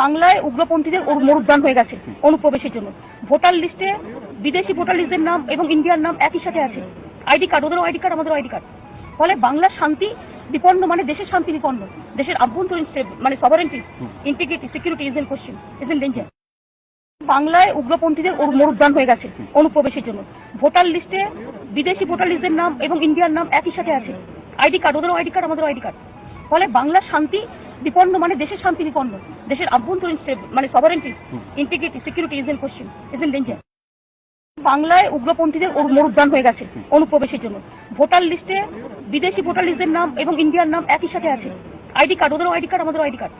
বাংলায় উগ্রপন্থীদের মরুদ্যান হয়ে গেছে অনুপ্রবেশের জন্য। ভোটার লিস্টে বিদেশি ভোটার লিস্টের নাম এবং ইন্ডিয়ার নাম একই সাথে আছে। আইডি কার্ড, ওদেরও আইডি কার্ড, আমাদেরও আইডি কার্ড। ফলে বাংলার শান্তি বিপন্ন মানে দেশের শান্তি বিপন্ন। দেশের আভ্যন্তরীণ মানে sovereignty integrity security is in question is in danger বাংলায় উগ্রপন্থীদের মরুদ্যান হয়ে গেছে অনুপ্রবেশের জন্য। ভোটার লিস্টে বিদেশি ভোটার লিস্টের নাম এবং ইন্ডিয়ার নাম একই সাথে আছে। আইডি কার্ড, ওদেরও আইডি কার্ড, আমাদেরও আইডি কার্ড। ফলে বাংলার শান্তি বিপন্ন মানে দেশের শান্তি বিপন্ন। দেশের আভ্যন্তরীণ মানে sovereignty integrity security is in question is in danger বাংলায় উগ্রপন্থীদের মরুদ্যান হয়ে গেছে অনুপ্রবেশের জন্য। ভোটার লিস্টে বিদেশি ভোটার লিস্টের নাম এবং ইন্ডিয়ার নাম একই সাথে আছে। আইডি কার্ড ওদেরও আইডি কার্ড আমাদের আইডি কার্ড।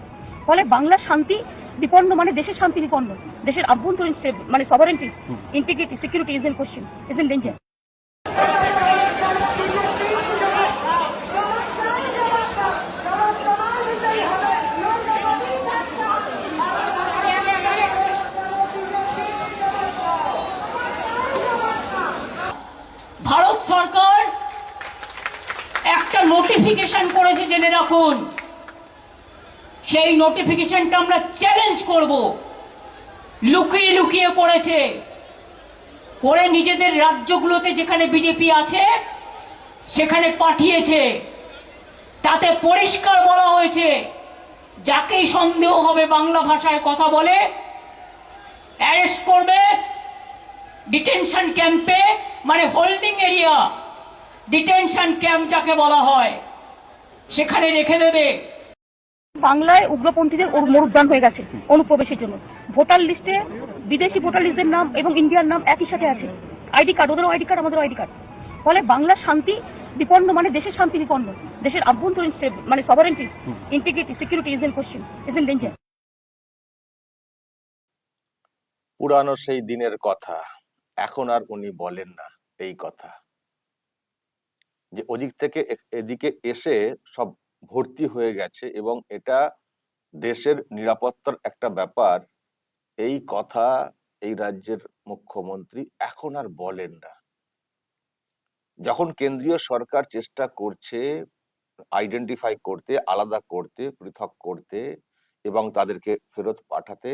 ফলে বাংলার শান্তি বিপন্ন মানে দেশের শান্তি বিপন্ন। দেশের আভ্যন্তরীণ মানে sovereignty integrity security is in question is in danger Bharat সরকার একটা নোটিফিকেশন করেছে, জেনে রাখুন। সেই নোটিফিকেশনটা আমরা চ্যালেঞ্জ করব। লুকিয়ে লুকিয়ে করেছে। করে নিজেদের রাজ্যগুলোতে যেখানে বিজেপি আছে, সেখানে পাঠিয়েছে। তাতে পরিষ্কার বলা হয়েছে, যাকেই সন্দেহ হবে বাংলা ভাষায় কথা বলে অ্যারেস্ট করবে ডিটেনশন ক্যাম্পে মানে হোল্ডিং এরিয়া ডিটেনশন ক্যাম্প যাকে বলা হয়। সেখানে রেখে দেবে। বাংলায় উগ্রপন্থীদের ওর মরুদ্যান হয়ে গেছে অনুপ্রবেশের জন্য। ভোটার লিস্টে বিদেশি ভোটার লিস্টের নাম এবং ইন্ডিয়ার নাম একই সাথে আছে। আইডি কার্ড ওদেরও আইডি কার্ড আমাদের আইডি কার্ড। ফলে বাংলার শান্তি বিপন্ন মানে দেশের শান্তি বিপন্ন। দেশের আভ্যন্তরীণ মানে sovereignty integrity security is in question is in danger পুরানো সেই দিনের কথা এখন আর উনি বলেন না এই কথা। যে ওদিক থেকে এদিকে এসে সব ভর্তি হয়ে গেছে এবং এটা দেশের নিরাপত্তার একটা ব্যাপার, এই কথা এই রাজ্যের মুখ্যমন্ত্রী এখন আর বলেন না। যখন কেন্দ্রীয় সরকার চেষ্টা করছে আইডেন্টিফাই করতে, আলাদা করতে, পৃথক করতে এবং তাদেরকে ফেরত পাঠাতে,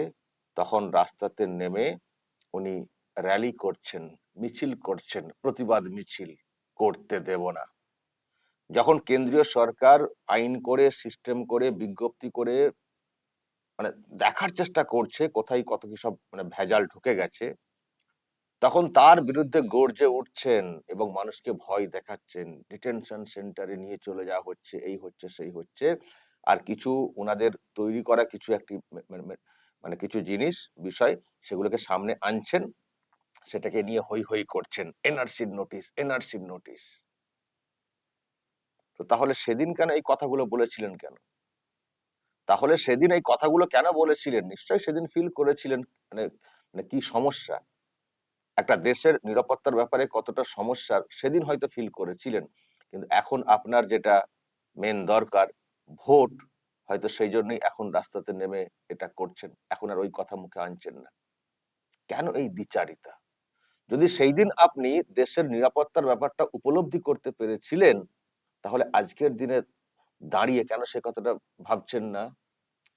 তখন রাস্তাতে নেমে উনি র্যালি করছেন, মিছিল করছেন, প্রতিবাদ মিছিল। করতে দেব না। যখন কেন্দ্রীয় সরকার আইন করে সিস্টেম করে, বিজ্ঞপ্তি করে মানে দেখার চেষ্টা করছে কোথায় কত কি সব মানে ভেজাল ঢুকে গেছে, তখন তার বিরুদ্ধে গর্জে উঠছেন এবং মানুষকে ভয় দেখাচ্ছেন ডিটেনশন সেন্টারে নিয়ে চলে যাওয়া হচ্ছে, এই হচ্ছে, সেই হচ্ছে। আর কিছু ওনাদের তৈরি করা কিছু একটি মানে কিছু জিনিস, বিষয়, সেগুলোকে সামনে আনছেন। সেটাকে নিয়ে হই হই করছেন। এনআরসির নোটিশ এনআরসির নোটিশ তো তাহলে সেদিন কেন এই কথাগুলো বলেছিলেন কেন? তাহলে সেদিন এই কথাগুলো কেন বলেছিলেন? নিশ্চয়ই সেদিন ফিল করেছিলেন মানে মানে কি সমস্যা? একটা দেশের নিরাপত্তার ব্যাপারে কতটা সমস্যা, সেদিন হয়তো ফিল করেছিলেন। কিন্তু এখন আপনার যেটা মেন দরকার, ভোট, হয়তো সেই জন্যই এখন রাস্তাতে নেমে এটা করছেন। এখন আর ওই কথা মুখে আনছেন না। কেন এই দ্বিচারিতা? যদি সেই দিন আপনি দেশের নিরাপত্তার ব্যাপারটা উপলব্ধি করতে পেরেছিলেন, তাহলে আজকের দিনে দাঁড়িয়ে কেন সে কথাটা ভাবছেন না?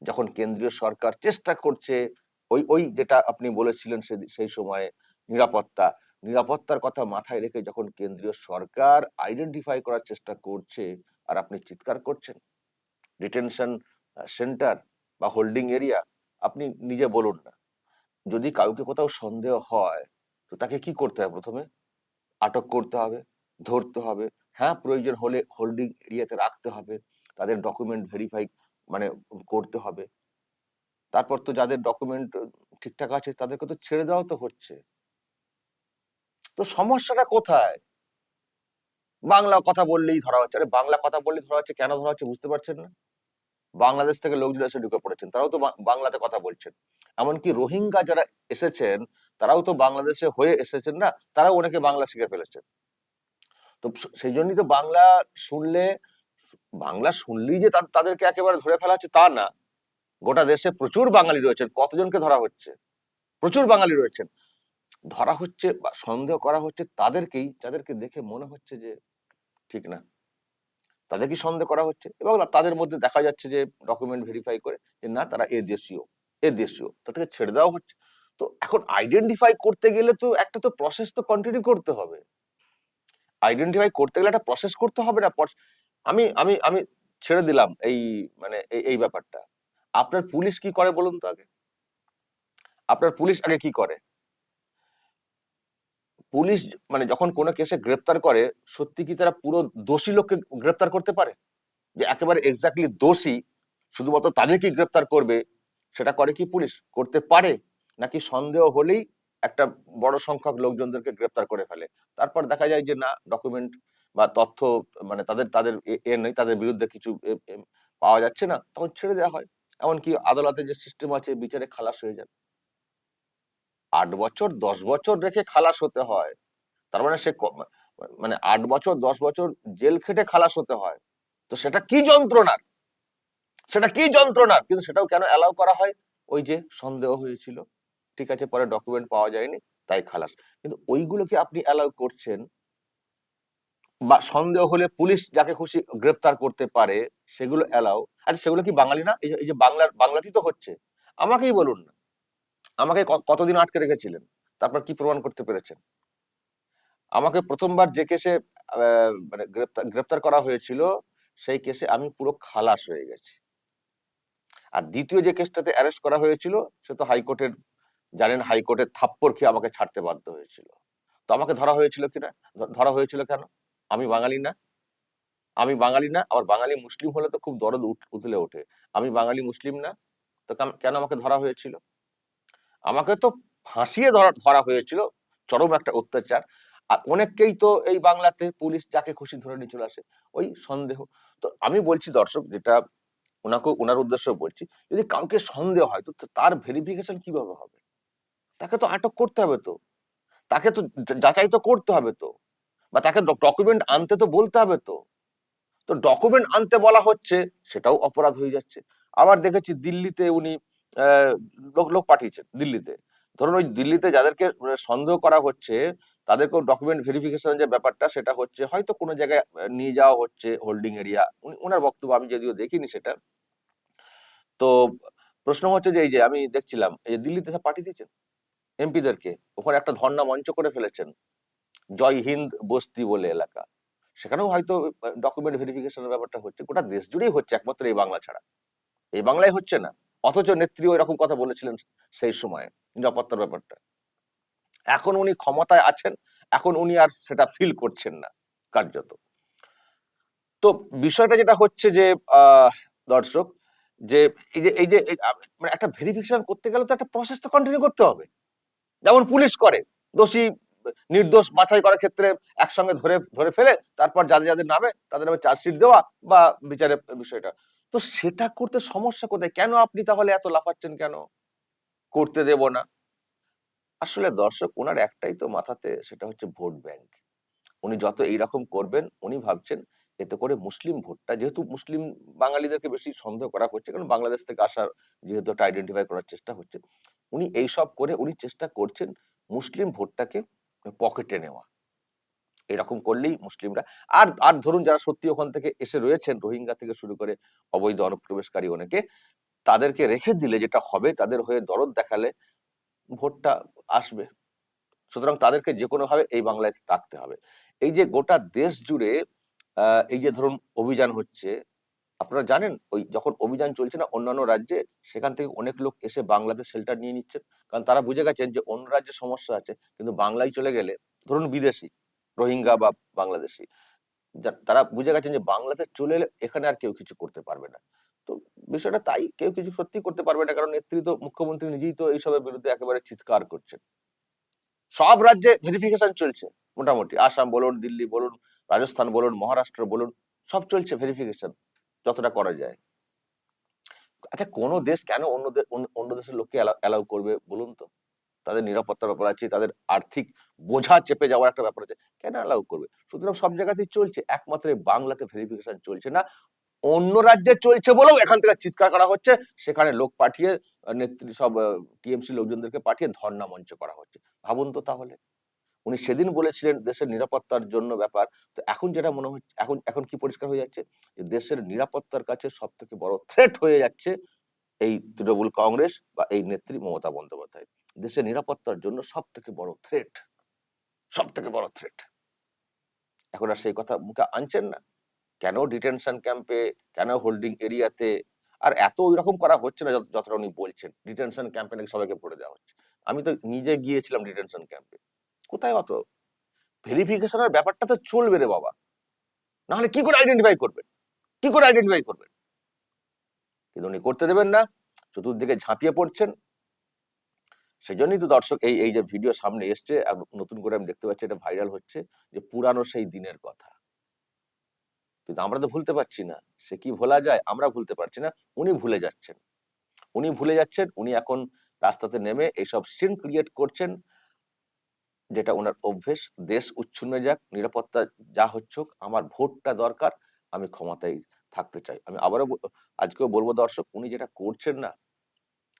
যখন কেন্দ্রীয় সরকার চেষ্টা করছে, ওই ওই যেটা আপনি বলেছিলেন সেই সময়ে নিরাপত্তা, নিরাপত্তার কথা মাথায় রেখে যখন কেন্দ্রীয় সরকার আইডেন্টিফাই করার চেষ্টা করছে, আর আপনি চিৎকার করছেন ডিটেনশন সেন্টার বা হোল্ডিং এরিয়া আপনি নিজে বলুন না। যদি কাউকে কোথাও সন্দেহ হয় তো তাকে কি করতে হবে প্রথমে? আটক করতে হবে, ধরতে হবে। হ্যাঁ প্রয়োজন হলে হোল্ডিং এরিয়াতে রাখতে হবে। তাদের ডকুমেন্ট ভেরিফাই মানে করতে হবে। তারপর তো যাদের ডকুমেন্ট ঠিকঠাক আছে, তাদেরকে তো ছেড়ে দেওয়া তো হচ্ছে। তো সমস্যাটা কোথায়? বাংলা কথা বললেই ধরা হচ্ছে। আরে বাংলা কথা বললেই ধরা হচ্ছে, কেন ধরা হচ্ছে বুঝতে পারছেন না? বাংলাদেশ থেকে লোকজন এসে ঢুকে পড়েছেন, তারাও তো বাংলাতে কথা বলছেন। এমনকি রোহিঙ্গা যারা এসেছেন তারাও তো বাংলাদেশে হয়ে এসেছেন না, তারাও অনেকে বাংলা শিখে ফেলেছেন। তো সেই জন্যই তো বাংলা শুনলে, বাংলা শুনলেই যে তাদেরকে একেবারে ধরে ফেলা হচ্ছে তা না। গোটা দেশে প্রচুর বাঙালি রয়েছেন, কতজনকে ধরা হচ্ছে? প্রচুর বাঙালি রয়েছেন। ধরা হচ্ছে বা সন্দেহ করা হচ্ছে তাদেরকেই, যাদেরকে দেখে মনে হচ্ছে যে ঠিক না। তাদেরকে সন্দেহ করা হচ্ছে? এবং তাদের মধ্যে দেখা যাচ্ছে যে ডকুমেন্ট ভেরিফাই করে যে না, তারা এ দেশীয় এ দেশীয় তাদেরকে ছেড়ে দেওয়া হচ্ছে। তো এখন আইডেন্টিফাই করতে গেলে তো একটা তো প্রসেস তো কন্টিনিউ করতে হবে। আইডেন্টিফাই করতে গেলে একটা প্রসেস করতে হবে না আমি আমি আমি ছেড়ে দিলাম এই মানে এই- এই ব্যাপারটা। আপনার পুলিশ কি করে বলুন তো আগে? আপনার পুলিশ আগে কি করে? পুলিশ মানে যখন কোনো কেসে গ্রেপ্তার করে, সত্যি কি তারা পুরো দোষী লোককে গ্রেপ্তার করতে পারে? যে একেবারে এক্স্যাক্টলি দোষী, শুধুমাত্র তাদেরকে গ্রেপ্তার করবে, সেটা করে কি পুলিশ? করতে পারে। নাকি সন্দেহ হলেই একটা বড় সংখ্যক লোকজনদেরকে গ্রেপ্তার করে ফেলে। তারপর দেখা যায় যে, না ডকুমেন্ট বা তথ্য মানে তাদের তাদের এ- নেই, তাদের বিরুদ্ধে কিছু পাওয়া যাচ্ছে না, তখন ছেড়ে দেওয়া হয়। এমনকি আদালতে যে সিস্টেম আছে, বিচারে খালাস হয়ে যান আট বছর, দশ বছর রেখে খালাস হতে হয়। তার মানে সে মানে আট বছর, দশ বছর জেল খেটে খালাস হতে হয়। তো সেটা কি যন্ত্রণার? সেটা কি যন্ত্রণার? কিন্তু সেটাও কেন অ্যালাউ করা হয়? ওই যে সন্দেহ হয়েছিল। ঠিক আছে, পরে ডকুমেন্ট পাওয়া যায়নি, তাই খালাস। কিন্তু ওইগুলোকে আপনি অ্যালাউ করছেন বা সন্দেহ হলে পুলিশ যাকে খুশি গ্রেপ্তার করতে পারে, সেগুলো অ্যালাউ আচ্ছা সেগুলো কি বাঙালি না? এই যে বাংলার, বাংলাতেই তো হচ্ছে। আমাকেই বলুন না। আমাকে কতদিন আটকে রেখেছিলেন? তারপর কি প্রমাণ করতে পেরেছেন? আমাকে প্রথমবার যে কেসে মানে গ্রেপ্তার গ্রেপ্তার করা হয়েছিল, সেই কেসে আমি পুরো খালাস হয়ে গেছি। আর দ্বিতীয় যে কেসটাতে অ্যারেস্ট করা হয়েছিল, সে তো হাইকোর্টের জানেন হাইকোর্টের থাপ্পড় খেয়ে আমাকে ছাড়তে বাধ্য হয়েছিল। তো আমাকে ধরা হয়েছিল কিনা? ধরা হয়েছিল কেন? আমি বাঙালি না? আমি বাঙালি না? আবার বাঙালি মুসলিম হলে তো খুব দরদ উতলে ওঠে। আমি বাঙালি মুসলিম না? তো কেন আমাকে ধরা হয়েছিল? আমাকে তো ফাঁসিয়ে ধরা ধরা হয়েছিল। চরম একটা অত্যাচার। আর অনেককেই তো এই বাংলাতে পুলিশ যাকে খুশি ধরে নিয়ে চলে আসে, ওই সন্দেহ। তো আমি বলছি দর্শক, যেটা ওনাকে ওনার উদ্দেশ্য বলছি, যদি কাউকে সন্দেহ হয়, তো তার ভেরিফিকেশন কীভাবে হবে? তাকে তো আটক করতে হবে তো। তাকে তো যাচাই তো করতে হবে তো। বা তাকে ডকুমেন্ট আনতে তো বলতে হবে তো। তো ডকুমেন্ট আনতে বলা হচ্ছে, সেটাও অপরাধ হয়ে যাচ্ছে। আবার দেখেছি দিল্লিতে উনি লোক লোক পাঠিয়েছেন দিল্লিতে। ধরুন ওই দিল্লিতে যাদেরকে মানে সন্দেহ করা হচ্ছে, তাদেরকেও ডকুমেন্ট ভেরিফিকেশন যে ব্যাপারটা, সেটা হচ্ছে হয়তো কোনো জায়গায় নিয়ে যাওয়া হচ্ছে হোল্ডিং এরিয়া উনি ওনার বক্তব্য আমি যদিও দেখিনি সেটা। তো প্রশ্ন হচ্ছে যে, এই যে আমি দেখছিলাম, এই যে দিল্লিতে পাঠিয়ে দিয়েছেন? এমপিদেরকে ওখানে একটা ধর্ণা মঞ্চ করে ফেলেছেন। জয় হিন্দ বস্তি বলে এলাকা। সেখানেও হয়তো ডকুমেন্ট ভেরিফিকেশনের ব্যাপারটা হচ্ছে, গোটা দেশ জুড়েই হচ্ছে একমাত্র এই বাংলা ছাড়া। এই বাংলায় হচ্ছে না। অথচ নেত্রী এরকম কথা বলেছিলেন সেই সময়, নিরাপত্তার ব্যাপারটা। এখন উনি ক্ষমতায় আছেন, এখন উনি আর সেটা ফিল করছেন না, কার্যত। তো বিষয়টা যেটা হচ্ছে যে দর্শক, যে এই যে এই যে মানে একটা ভেরিফিকেশন করতে গেলে তো একটা প্রসেস তো কন্টিনিউ করতে হবে। যেমন পুলিশ করে, দোষী নির্দোষ বাছাই করার ক্ষেত্রে একসঙ্গে ধরে ধরে ফেলে, তারপর যাদের যাদের নামে তাদের নামে চার্জশিট দেওয়া বা বিচারের বিষয়টা। তো সেটা করতে সমস্যা কোথায়? কেন আপনি তাহলে এত লাফাচ্ছেন কেন? করতে দেব না। আসলে দর্শক, ওনার একটাই তো মাথাতে সেটা হচ্ছে ভোট ব্যাংক। উনি যত এইরকম করবেন, উনি ভাবছেন এতে করে মুসলিম ভোটটা, যেহেতু মুসলিম বাঙালিদেরকে বেশি সন্দেহ করা হচ্ছে, কারণ বাংলাদেশ থেকে আসার যেহেতু একটা আইডেন্টিফাই করার চেষ্টা হচ্ছে উনি এইসব করে উনি চেষ্টা করছেন মুসলিম ভোটটাকে পকেটে নেওয়া। এরকম করলেই মুসলিমরা আর আর ধরুন যারা সত্যি ওখান থেকে এসে রয়েছেন, রোহিঙ্গা থেকে শুরু করে অবৈধ অনুপ্রবেশকারী অনেকে, তাদেরকে রেখে দিলে যেটা হবে, তাদের হয়ে দরদ দেখালে ভোটটা আসবে। সুতরাং তাদেরকে যে কোনো ভাবে এই বাংলায় রাখতে হবে। এই যে গোটা দেশ জুড়ে এই যে ধরুন অভিযান হচ্ছে আপনারা জানেন, ওই যখন অভিযান চলছে না, অন্যান্য রাজ্যে, সেখান থেকে অনেক লোক এসে বাংলাদেশ শেল্টার নিয়ে নিচ্ছেন কারণ তারা বুঝে গেছেন যে, অন্য রাজ্যে সমস্যা আছে, কিন্তু বাংলায় চলে গেলে, ধরুন বিদেশি, রোহিঙ্গা বা বাংলাদেশি তারা বুঝে গেছেন যে, বাংলাদেশ চলে এলে এখানে আর কেউ কিছু করতে পারবে না। তো বিষয়টা তাই, কেউ কিছু সত্যি করতে পারবে না, কারণ নেতৃত্ব মুখ্যমন্ত্রী নিজেই তো এইসবের বিরুদ্ধে একেবারে চিৎকার করছেন। সব রাজ্যে ভেরিফিকেশন চলছে, মোটামুটি। আসাম বলুন, দিল্লি বলুন, রাজস্থান বলুন, মহারাষ্ট্র বলুন, সব চলছে ভেরিফিকেশন যতটা করা যায়। আচ্ছা কোন দেশ কেন অন্য অন্য- দেশের লোককে অ্যালাউ করবে বলুন তো? তাদের নিরাপত্তার ব্যাপার আছে, তাদের আর্থিক বোঝা চেপে যাওয়ার একটা ব্যাপার আছে, কেন অ্যালাউ করবে? সুতরাং সব জায়গাতেই চলছে, একমাত্র বাংলাতে ভেরিফিকেশন চলছে না, অন্য রাজ্যে চলছে বলেও এখান থেকে চিৎকার করা হচ্ছে, সেখানে লোক পাঠিয়ে, নেত্রী সব টিএমসি লোকজনদেরকে পাঠিয়ে ধর্ণা মঞ্চ করা হচ্ছে। ভাবুন তো তাহলে। উনি সেদিন বলেছিলেন দেশের নিরাপত্তার জন্য ব্যাপার। তো এখন যেটা মনে হচ্ছে, এখন এখন কি পরিষ্কার হয়ে যাচ্ছে? যে দেশের নিরাপত্তার কাছে সব থেকে বড় থ্রেট হয়ে যাচ্ছে এই তৃণমূল কংগ্রেস বা এই নেত্রী মমতা বন্দ্যোপাধ্যায়। দেশের নিরাপত্তার জন্য সব থেকে বড় থ্রেট সব থেকে বড় থ্রেট এখন আর সেই কথা মুখে আনছেন না। কেন ডিটেনশন ক্যাম্পে কেন হোল্ডিং এরিয়াতে আর এত ওইরকম করা হচ্ছে না যতটা উনি বলছেন। ডিটেনশন ক্যাম্পে নাকি সবাইকে ভরে দেওয়া হচ্ছে। আমি তো নিজে গিয়েছিলাম ডিটেনশন ক্যাম্পে কোথায় অত? ভেরিফিকেশনের ব্যাপারটা তো চলবে রে বাবা। নাহলে কি করে আইডেন্টিফাই করবেন? কি করে আইডেন্টিফাই করবেন? কিন্তু উনি করতে দেবেন না, চতুর্দিকে ঝাঁপিয়ে পড়ছেন। সেই জন্যই তো দর্শক, এই এই যে ভিডিও সামনে এসছে নতুন করে আমি দেখতে পাচ্ছি এটা ভাইরাল হচ্ছে যে পুরানো সেই দিনের কথা। কিন্তু আমরা তো ভুলতে পারছি না, সে কি ভোলা যায় আমরা ভুলতে পারছি না, উনি ভুলে যাচ্ছেন। উনি ভুলে যাচ্ছেন, উনি এখন রাস্তাতে নেমে এইসব সিন ক্রিয়েট করছেন যেটা ওনার অভ্যেস, দেশ উচ্ছন্নে যাক, নিরাপত্তা যা হচ্ছে আমার ভোটটা দরকার, আমি ক্ষমতায় থাকতে চাই। আমি আবারও আজকেও বলব দর্শক, উনি যেটা করছেন না,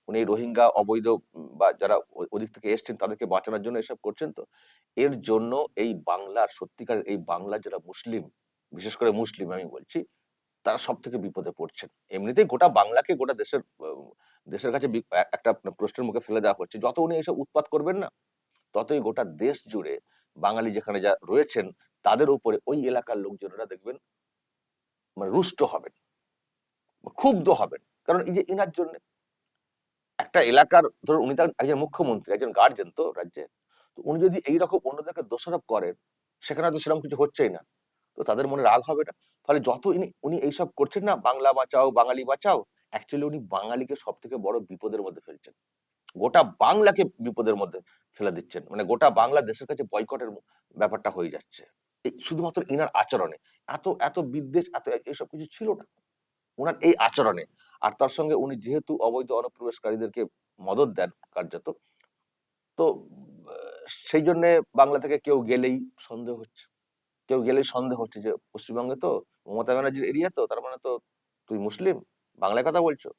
উনি রোহিঙ্গা, অবৈধ বা যারা ওদিক থেকে এসছেন তাদেরকে বাঁচানোর জন্য এসব করছেন তো, এর জন্য এই বাংলার, সত্যিকার এই বাংলার যারা মুসলিম, বিশেষ করে মুসলিম আমি বলছি, তারা সব থেকে বিপদে পড়ছেন। এমনিতেই গোটা বাংলাকে গোটা দেশের দেশের কাছে একটা প্রশ্নের মুখে ফেলে দেওয়া হচ্ছে। যত উনি এসব উৎপাত করবেন না ততই গোটা দেশ জুড়ে বাঙালি যেখানে যা রয়েছেন, তাদের উপরে ওই এলাকার লোকজনেরা দেখবেন মানে রুষ্ট হবেন ক্ষুব্ধ হবেন। কারণ এই যে এনার জন্য একটা এলাকার ধরুন উনি তার একজন মুখ্যমন্ত্রী, একজন গার্জেন তো রাজ্যের তো উনি যদি এইরকম অন্যদেরকে দোষারোপ করেন, সেখানে তো সেরকম কিছু হচ্ছেই না। তো তাদের মনে রাগ হবে না। ফলে যত ইনি, উনি এইসব করছেন না, বাংলা বাঁচাও, বাঙালি বাঁচাও অ্যাকচুয়ালি উনি বাঙালিকে সব থেকে বড় বিপদের মধ্যে ফেলছেন। গোটা বাংলাকে বিপদের মধ্যে ফেলে দিচ্ছেন। মানে গোটা বাংলা দেশের কাছে বয়কটের ব্যাপারটা হয়ে যাচ্ছে। শুধুমাত্র ইনার আচরণে। এত এত বিদ্বেষ, এত এইসব কিছু ছিল না। ওনার এই আচরণে। আর তার সঙ্গে উনি যেহেতু অবৈধ অনুপ্রবেশকারীদেরকে মদত দেন কার্যত, তো, সেই জন্যে বাংলা থেকে কেউ গেলেই সন্দেহ হচ্ছে। কেউ গেলেই সন্দেহ হচ্ছে যে পশ্চিমবঙ্গে তো মমতা ব্যানার্জির এরিয়া তো, তার মানে তো তুই মুসলিম, বাংলায় কথা বলছো।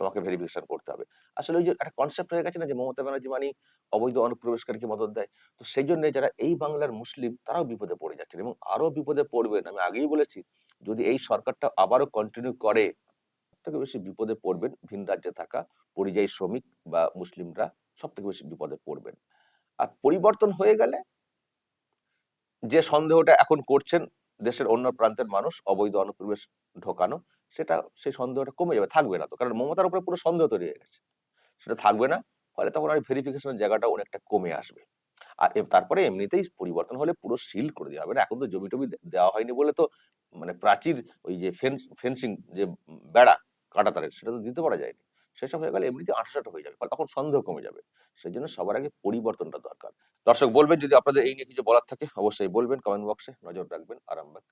তোমাকে ভেরিফিকেশন করতে হবে। আসলে ওই যে একটা কনসেপ্ট হয়ে গেছে না যে মমতা ব্যানার্জি মানে অবৈধ অনুপ্রবেশকারীকে মদত দেয়। তো সেই জন্য যারা এই বাংলার মুসলিম, তারাও বিপদে পড়ে যাচ্ছেন এবং আরও বিপদে পড়বেন। আমি আগেই বলেছি, যদি এই সরকারটা আবারও কন্টিনিউ করে থেকে বেশি বিপদে পড়বেন ভিন রাজ্যে থাকা পরিযায়ী শ্রমিক বা মুসলিমরা সব থেকে বেশি বিপদে পড়বেন। আর পরিবর্তন হয়ে গেলে যে সন্দেহটা এখন করছেন দেশের অন্য প্রান্তের মানুষ, অবৈধ অনুপ্রবেশ ঢোকানো সেটা, সেই সন্দেহটা কমে যাবে, থাকবে না তো। কারণ মমতার উপরে পুরো সন্দেহ তৈরি হয়ে গেছে। সেটা থাকবে না, ফলে তখন আর ভেরিফিকেশনের জায়গাটা অনেকটা কমে আসবে। আর তারপরে এমনিতেই পরিবর্তন হলে পুরো সিল করে দেওয়া হবে না। এখন তো জমি টমি দেওয়া হয়নি বলে তো মানে প্রাচীর ওই যে ফেন্স ফেন্সিং যে বেড়া, কাঁটাতারের, সেটা তো দিতে পারা যায়নি। সেসব হয়ে গেলে এমনিতে আঠাশাটা হয়ে যাবে তখন সন্দেহ কমে যাবে। সেই জন্য সবার আগে পরিবর্তনটা দরকার। দর্শক, বলবেন যদি আপনাদের এই নিয়ে কিছু বলার থাকে, অবশ্যই বলবেন কমেন্ট বক্সে নজর রাখবেন। আরামবাগ